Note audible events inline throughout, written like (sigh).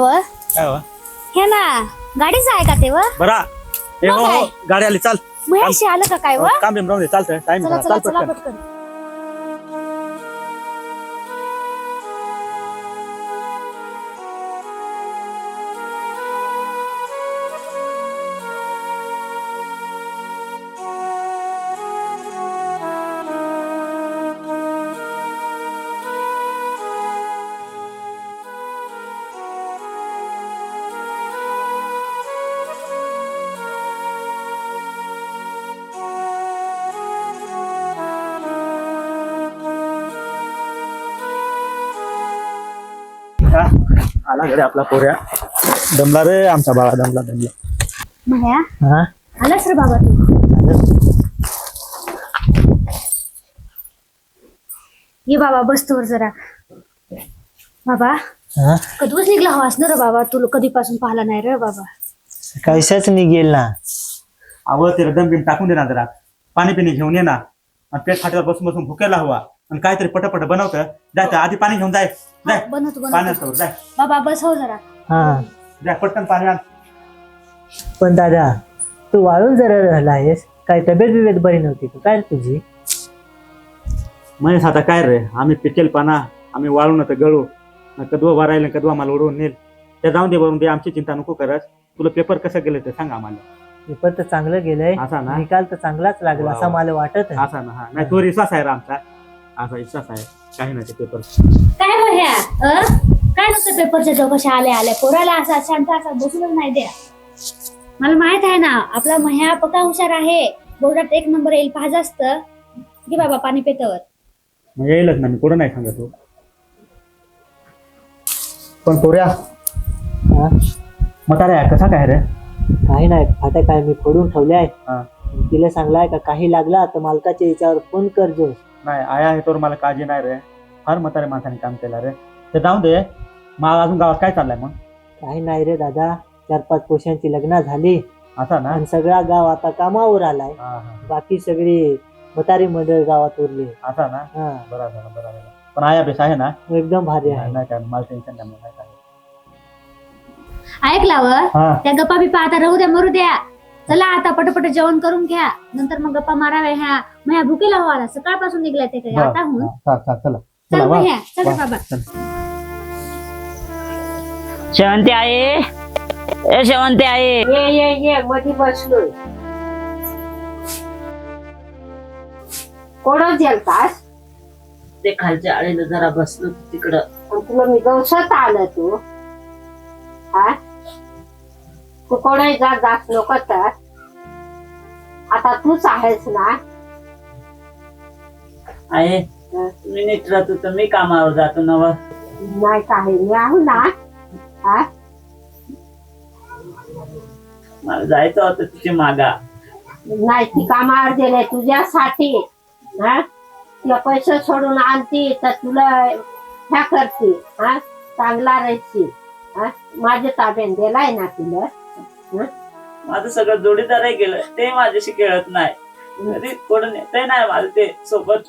काय हो? हे ना गाडीच आहे का ते व? बरा. ए हो हो गाडी आली चाल. महेश आलं का काय व? काम बिम राहून दे चालतंय. टाइम चला चाल चला चला पटकन पटकन. आला घरी आपला पोऱ्या. दमला रे आमचा बाळा दमला दमला. म्हया हा? आलास रे बाबा तू. ये बाबा बस तोवर जरा. बाबा हा? कधीच निघला हवास ना रे बाबा तुला कधीपासून पाहिला नाही रे बाबा. कैसाच निघेल ना. आवं ते दम बिम टाकून दे ना जरा. पाणी पिणी घेऊन ये ना. आणि पेट फाट्यावर बसून बसून भुकेला हवा. आणि काहीतरी पटपट बनवतं. जाय त्या आधी पाणी घेऊन जाय जाय बनवतो बनवतो. पाण्यात जाय बाबा बस हो जरा. हा. जाय पटकन पाणी आण. पण दादा तू वाळून जरा राहिला आहेस. काय तब्येत बिब्येत बरी नव्हती का? काय रे तुझी? महेश आता काय रे? आम्ही पिकेल पाना आम्ही वाळून तर गळू. न कदवा वारायला कदवा मला उडवून नेल. ते जाऊन दे वरून दे आमची चिंता नको करत. तुला पेपर कसं गेलं ते सांग आम्हाला. पेपर तर चांगलं गेलंय. असा ना? निकाल तर चांगलाच लागला वा, असं वा. मला वाटत आहे. असा ना हा. नाही तो विश्वास आहे रे आमचा. असा विश्वास आहे. काही नाही ते पेपर काय म्हया अ? काय नुसतं पेपरच्या चौकशा आल्या आल्या? पोराला असा शांत असा बसूनच नाही द्या. मला माहीत आहे ना आपला मह्या पक्का हुशार आहे. बोर्डात एक नंबर येईल पाहिजे असतं. घे बाबा पाणी पेतावर. मग येईलच ना मी कुठं नाही सांगत हो. पण पोऱ्या हा? म्हाताऱ्या कसा काय रे? काही नाही फाट्या काय मी फोडून ठेवले आहे. हा. तिला सांगलाय का काही लागला तर मालकाच्या याच्यावर फोन कर जो नाही आया आहे तर मला काळजी नाही रे. फार म्हातारे माणसाने काम केलं रे. ते जाऊन दे. मग अजून गावात काय चाललंय मग? काही नाही रे दादा. चार पाच पोशांची लग्न झाली. असा ना? आणि सगळा गाव आता कामावर आलाय. हा, हा. बाकी सगळी म्हातारी मंडळ गावात उरली. असा ना? हा. बरं झालं बरं झालं पण आया बेस आहे ना? एकदम भारी आहे. नाही काय मला टेन्शन नाही मला काय ऐकला व हा. त्या गप्पा बिप्पा आता राहू द्या मरू द्या. चला आता पटपट जेवण करून घ्या. नंतर मग गप्पा माराव्या ह्या. मह्या भुकेला हवा सकाळपासून निघलाय ते काही. आता होऊन. हा, चला. चल. बाबा. शेवंती आहे ए शेवंती आहे ये ये ये मधी बसलोय. कोण जेलतास ते खालच्या आळीला जरा बसलो तिकडं. आणि तुला मी गवसत आलं तू हा? तू कोणाही जात जात नको तर. आता तूच आहेस ना? आहे. तुम्ही नीट राहतो तर मी कामावर जातो नवा. नाही काही मी आहो ना? हा? मला जायचं होतं तिची मागा. नाही ती कामावर गेले तुझ्यासाठी. हा? तुला पैसे सोडून आणती तर तुला ह्या करते. हा? चांगला राहायची. हा? माझ्या ताब्यात दिलाय ना तुला? माझं सगळं जोडीदारही गेलं ते माझ्याशी खेळत नाही कधी कोण ते नाही माझं ते सोबत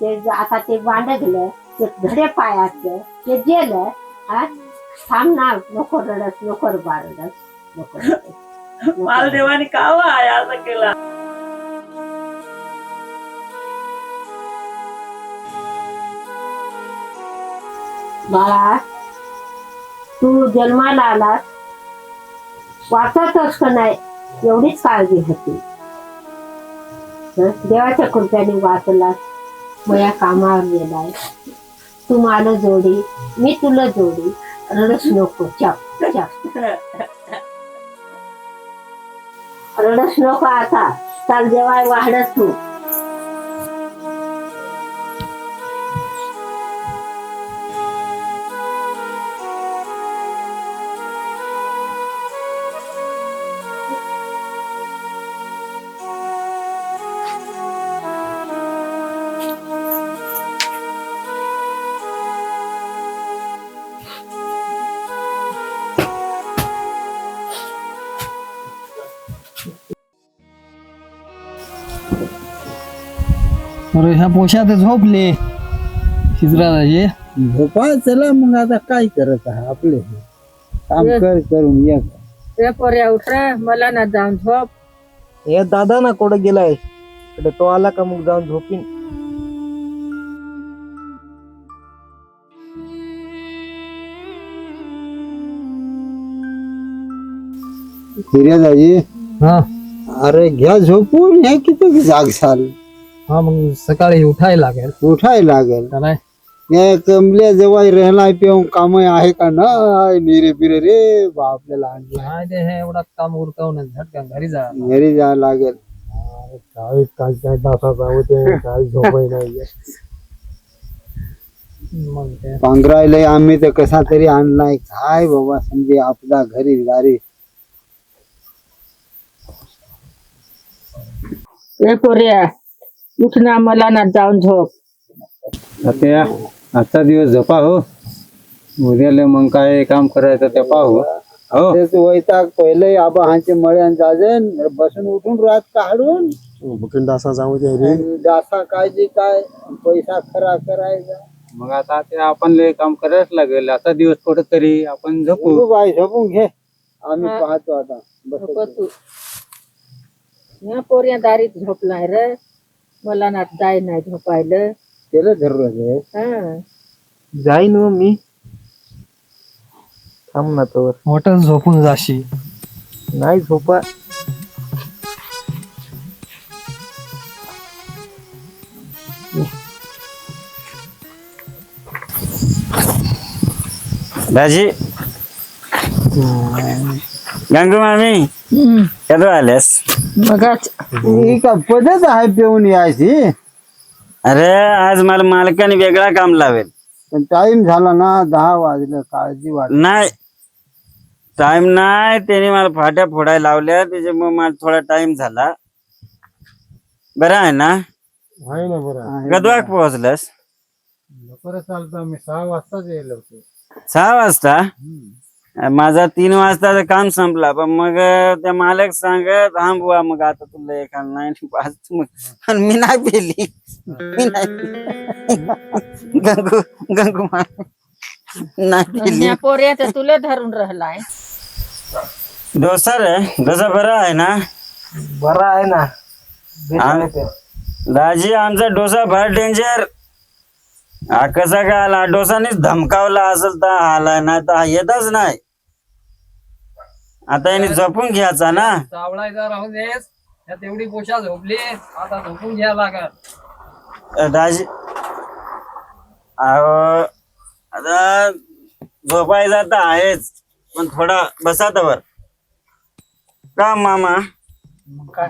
ते ज- आता ते बांधलं ते धडे पायाचं ते गेलं हा थांब ना नको रडस नको बारडस नको रडस. नको (laughs) मला रडस. देवाने का व आहे असं केला बाळा तू जन्माला आलास वाचतच का नाही एवढीच काळजी होती. देवाच्या कृत्याने वाचला मया कामावर गेलाय. तू मला जोडी मी तुला जोडी. रडस नको चप चप. रडस नको आता. चाल जेवाय वाढत तू. अरे ह्या पोशात झोपले. हिजरा ये झोपा चला मग आता काय करत आहे आपले? काम कर करून ये. रे पोऱ्या उठ. रे मला ना जाऊन झोप. हे दादा ना कुठं गेलाय? इकडे तो आला का मग जाऊन झोपीन? हिर्या दाजी. हा. अरे घ्या झोपून हे किती जाग झाल. हा मग सकाळी उठायला लागेल. उठायला लागेल. का नाही? हे कमल्या जवळ राहणार पिऊन काम आहे का नाही? निरे बिरे रे बा आपल्याला आणलं नाही ते हे एवढा काम उरकावून झटकन घरी जा. घरी जावं लागेल. काय काय काय दासा जाऊ ते काय झोपही नाही मग ते पांघरायला आम्ही तर कसा तरी आणलाय. काय बाबा समजे आपला घरी दारी रे पोऱ्या उठ ना मला ना जाऊन झोप. आता आजचा दिवस झोपा हो. उद्याला मग काय काम करायचं ते पाहू. हो. वैताग पहिले आबा हांचे मळ्यान जाजन बसून उठून रात काढून. दासा जाऊ दे दासा काय जे काय पैसा खरा करायचा. मग आता ते आपण काम करायच लागेल. आता दिवस कुठं तरी आपण झोपू. बाय झोपून घे. आम्ही हा. पाहतो आता. झोप बस तू. या पोऱ्या दारीत झोपलाय रे मला ना जाय नाही झोपायला. केलं धरून हा. जाईन मग मी. थांब ना तर मोठं झोपून जाशी. नाही झोपा. दाजी. गंगू मामी कधी आल्यास? मगाच ही का पद्धत आहे पिऊन यायची. अरे आज मला मालकाने वेगळा काम लावेल. पण टाइम झाला ना दहा वाजलं काळजी वाट नाही. टाइम नाही त्याने मला फाट्या फोडायला लावल्या त्याच्यामुळे मला थोडा टाइम झाला. बरं आहे ना? आहे ना बरं. कधवाक पोहोचलस? परत चालतो मी सहा वाजताच यायला होतो. सहा वाजता? माझा तीन वाजताचं काम संपला पण मग त्या मालक सांगत हा बुवा मग आता तुला एका नाही पाच मग (laughs) पण मी नाही पेली. मी नाही. गंगू गंगू मा- नाही पेली. पोऱ्या तुला धरून राहिलाय. डोसा रे डोसा बरा आहे ना? बरं आहे ना. दाजी आमचा डोसा फार डेंजर हा कसा काय आला? डोसानेच धमकावला असेल तर आलाय नाही तर येतच नाही. आता याने जपून घ्यायचा ना? चावलायचा राहू देस त्यात एवढी पोशा झोपली. आता झोपून घ्या लागत अहो आता झोपायचा तर आहेच पण थोडा बसा तवर. का मामा? काय?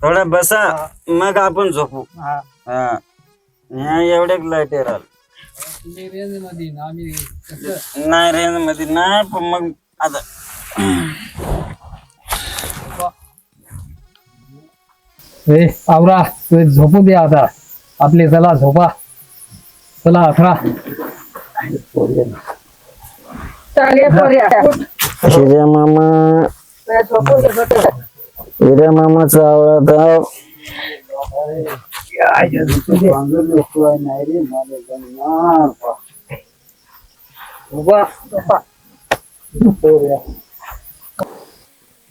थोडा बसा मग आपण झोपू. हा. हा. ह्या लाइट राहिल तुम्ही रेंजमध्ये ना आम्ही कसं? नाही रेंजमध्ये नाही पण मग आता आवरा झोपू दे आता आपले चला झोपा चला उठ. हिऱ्या मामा. हिऱ्या मामाचा आवडता नाही रे मला जमणार बा.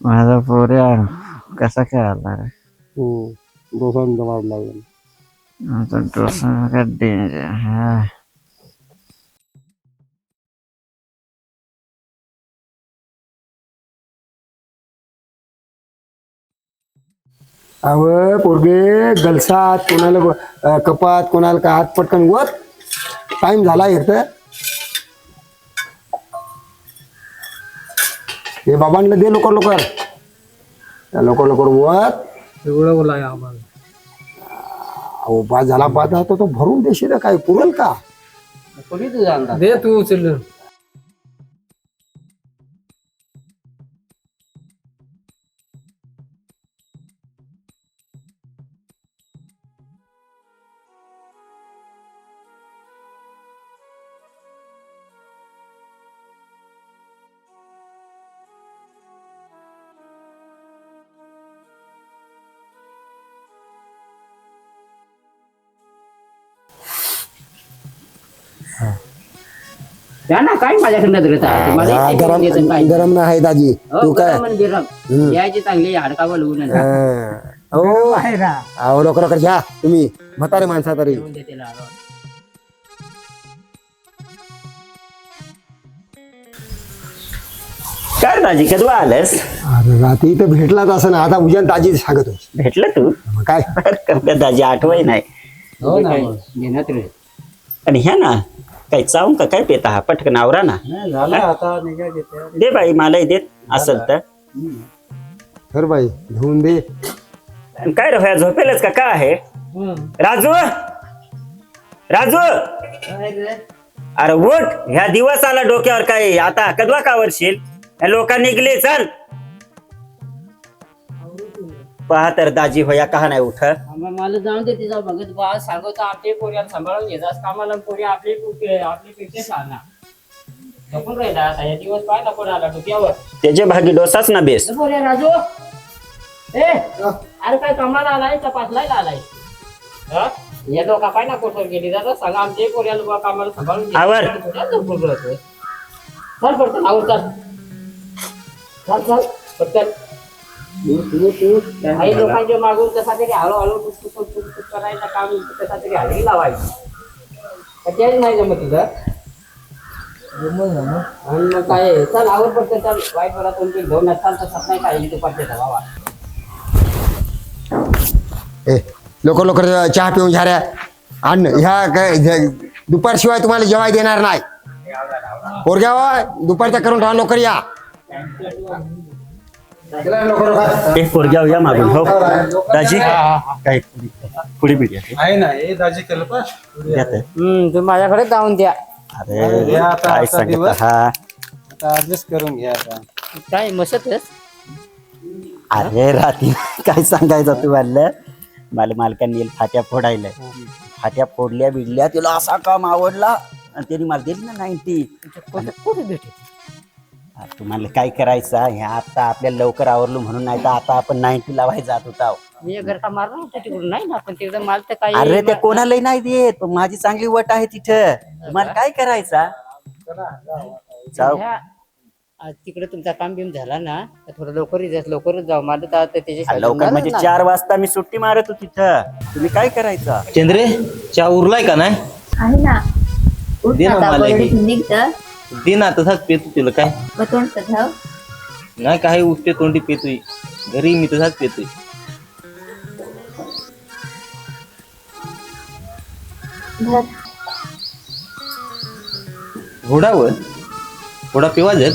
माझा पोऱ्या कसा रे दोघांना वाढ लागेल. आता डोसा का डेंजर हा. अव पोरगे गलसात कोणाला अं, कपात कोणाला काय हात पटकन वर? टाइम झाला येत हे बाबांना दे लवकर लवकर. त्या लवकर लवकर वर एवढं बोलाय आम्हाला. अहो बाद झाला बाद आता तो भरून देशील काय? पुरेल का? दे तू उचल द्या ना काय आहे? तुम्हाला इथे गरम देतो काय? गरम नाही आहे दाजी. हो, तू काय? गरम आणि बिरम. हम्म. यायची चांगली हाडकावर लवून हा. हो. अहो लवकर लवकर घ्या. तुम्ही म्हातारे माणसा तरी. देते. काय दाजी कधवा आलंस अरे रात्री तर भेटलाच असं ना. आता उद्या दाजी सांगतो भेटलं तू? मग काय? का दाजी आठवय नाही हो ना मग. घेण्यात रे. आणि ह्या ना काही चावून का काय पेता? हा पटकन आवरा ना. झालं आता निघा घेते. दे बाई मलाही देत असेल तर. कर बाई घेऊन दे. आणि काय रे होया झोपेलच का? काय आहे? राजू? राजू? अरे उठ ह्या दिवस आला डोक्यावर काय आता कधवा का वरशील लोक निघले चल. पहा तर दाजी होया का नाही उठ? मला जाऊन दे तिचा बघत बा सांगतो आपले पोऱ्याला सांभाळून घेतात कामाला पोरी आपली पोरी- आपली पेटे या दिवस पाहिला कोण आला डोक्यावर त्याचे भागी डोसाच ना बेस. पोऱ्या राजू. ए अरे काय कामाला आलाय तपासलाय आलाय? हा? या लोका पाय ना कोठवर गेली? जातात सांगा आमचे पोऱ्याला बा कामाला सांभाळून. आवर. चल पटकन आवर चल. चल चल पटकन. काही लोकांच्या मागून कसा तरी हळूहळू टुक टुक टुक टुक करायचं काम कसा तरी हळवी लावायचं. तेच नाही जमत तुझं? आणि मग काय चल आवर पडतं चल. वाईट मला दोन तीन घेऊन चाल तसं नाही काय दुपारच्या बाबा. ए लवकर लवकर चहा पिऊन रे. आण ह्या काय दुपारशिवाय तुम्हाला जेवाय देणार नाही. पोरग्या हो, दुपारच्या करून ठेवा लवकर या. ए पोरग्या या मागून हो. दाजी? काय पुढे आहे ना हे दाजी केलं हम्म तू माझ्याकडे जाऊन द्या. अरे आता काय आजचा सांगत दिवस. हा आता ऍडजस्ट करून घ्या आता. काय मसतच अरे रात्री काय सांगायचं तू म्हणलं? मला मालकांनी येईल फाट्या फोडायला. फाट्या फोडल्या बिडल्या तिला असा काम आवडला. आणि त्यांनी मला दिली ना नाईन्टी कुठे तुम्हाला काय करायचं हे आता आपल्याला लवकर आवरलो म्हणून नाही तर आता आपण नाईन्टी लावायला जात होता. मी घर का मारला होता तिकडून. नाही ना पण तिकडे माल तर काही अरे ते कोणालाही नाही देत. पण माझी चांगली वट आहे तिथं. तुम्हाला काय करायचा? जाऊ. ह्या- तिकडे तुमचा काम बिम झाला ना तर थोडं लवकर जास्त लवकरच जाऊ. मला तर आता लवकर म्हणजे चार वाजता मी सुट्टी मारत होती तिथं. तुम्ही काय करायचं? चंद्रे चहा उरलाय का नाही? आहे ना. दे ना मला. निघतं. दे ना तसाच पेतो तुला काय? नाही काही उठते तोंडी पेतोय. घरी मी तसाच पेतोय. धर. घोडावर? घोडा पिवा जर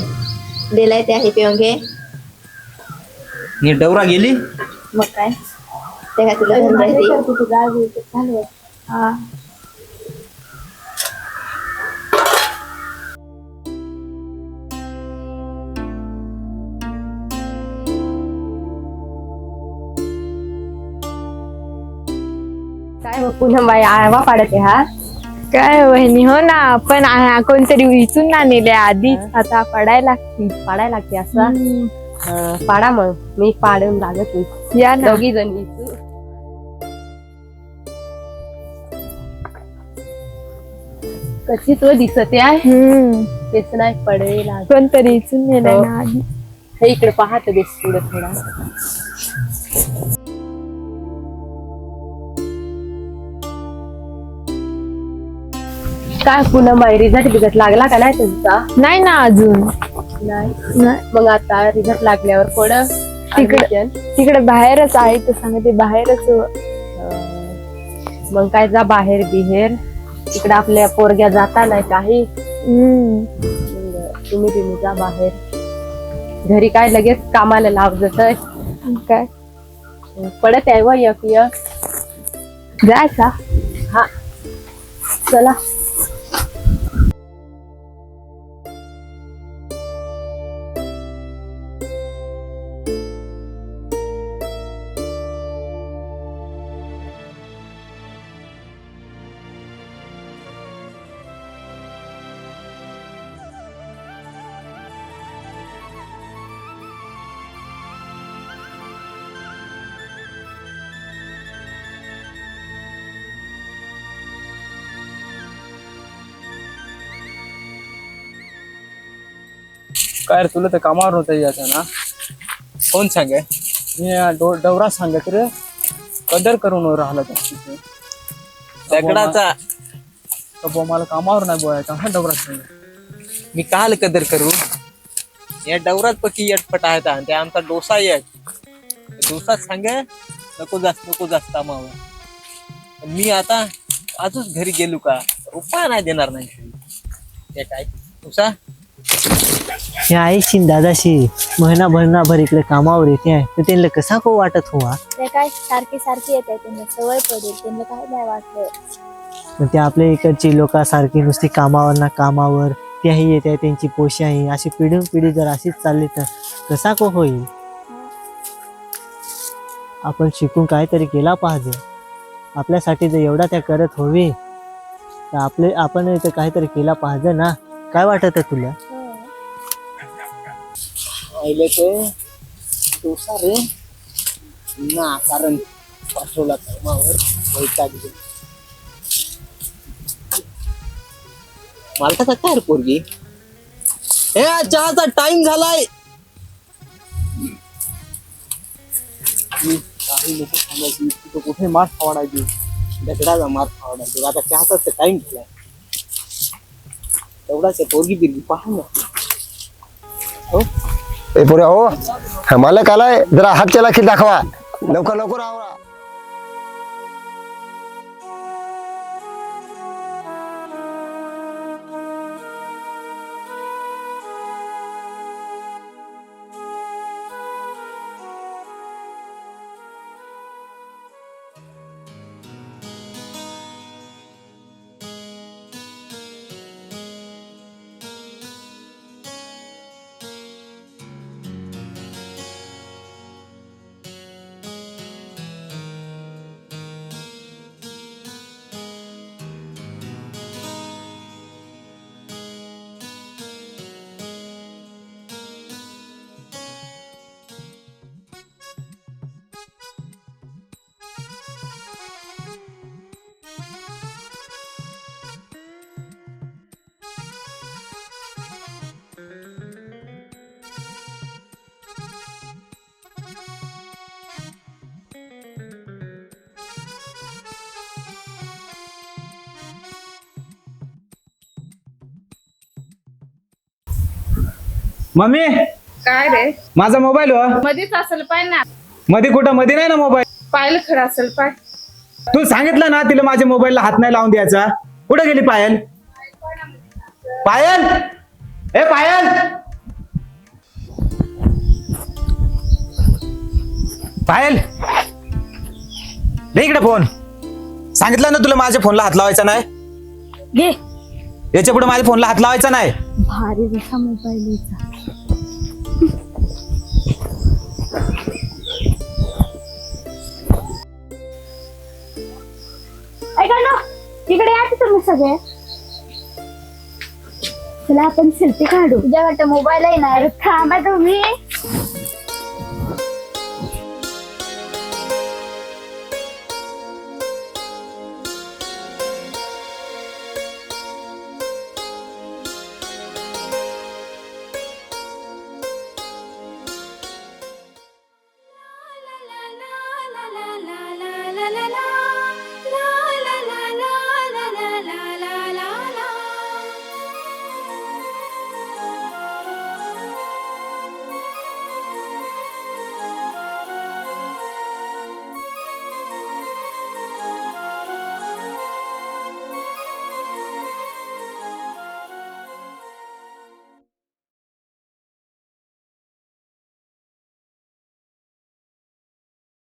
दिलाय ते आहे पिऊन घे नी डवरा गेली? मग काय? ते काय तुला धरून राहते हा. काय पुन्हा बाई आळवा पाडते हा. काय वहिनी हो ना पण आ- कोणतरी विचून ना नेले आधीच आता पडायला लागतील पाडायला लागते असं. हं, पाडा मग मी पाडून लागत. नाही या ना. दोघी जणी कशी तो दिसते आहे? हम्म. तेच नाही पडेल आज. कोणतरी विचून नेलंय हो. ना आधी. हे इकडे पाहत बेस पुढे थोडा. काय पुन्हा बाई रिझल्ट बिझल्ट लागला का नाही तुमचा? नाही ना अजून. नाही? नाही. मग आता रिझल्ट लागल्यावर कोण तिकडे तिकडे बाहेरच आहे तर सांगते बाहेरच मग काय जा बाहेर बिहेर. इकडे आपल्या पोरग्या जाता नाही काही. हम्म. मग तुम्ही तुम्ही जा बाहेर. घरी काय लगेच कामाला लाव जात काय? पडत आहे व एक एक. जायचा? हा. चला. काय रे तुला तर कामावर नव्हतं यायचं ना? कोण सांगे? मी डो- डवरा सांगत रे. कदर करून राहिला त्या तिथे. दगडाचा. तर बुवा मला कामावर नाही बोलायचा हा डवरा सांग. मी काल कदर करू. या डवरात पकी यटपट आहेत आणि ते आमचा डोसा येत डोसा सांगे नको जास्त नको जास्त पण मी आता आजच घरी गेलो का? रुपया नाही देणार नाही. ते काय? डोसा? हे आईशी न दादाशी महिना महिनाभर इकडे कामावर येते आहे. तर त्यांना कसा को वाटत ते काय सारखी सारखी येत आहे त्यांना सवय पडेल त्यांना काय नाही वाटलं. पण ते आपल्या इकडची लोक सारखी नुसती कामावर ना कामावर त्याही येत आहे त्यांची पोशाही अशी पिढी पिढी जर अशीच चालली तर कसा को होईल? आपण शिकून काहीतरी केला पाहिजे. आपल्यासाठी जर एवढा त्या करत होवी तर आपले आपण इथं काहीतरी केला पाहिजे ना. काय वाटत आहे तुला? पहिले ते डोसा रे ना कारण पाठवला कामावर वैताग घेऊन. मालकाचा काय पोरगी हे चहाचा टाइम झालाय काही लोक सांगायची तिथं कुठे मार खावाडायची दगडाचा मार खावडा आता चहाचा टाइम झालाय तेवढाच पोरगी बिरगी पाहा ना. ए पुरे हो हा मालक आलाय. जरा हात चला की दाखवा लवकर लवकर आवरा मम्मी? काय रे? माझा मोबाईल हो. मध्येच असेल पाय ना. मध्ये कुठं? मध्ये नाही ना मोबाईल? पाहिलं खरं असेल पाय. तू सांगितलं ना तिला माझ्या मोबाईलला हात नाही लावून द्यायचा. कुठे गेली पायल? पायल? ए पायल! पायल! दे इकडे फोन. सांगितलं ना तुला माझ्या फोनला हात लावायचा नाही? घे याच्यापुढे माझ्या फोनला हात लावायचा नाही? भारी जसा मोबाईल सगळे? चला आपण सेल्फी काढू. तुझ्या वाटत मोबाईल आहे ना थांबा तुम्ही.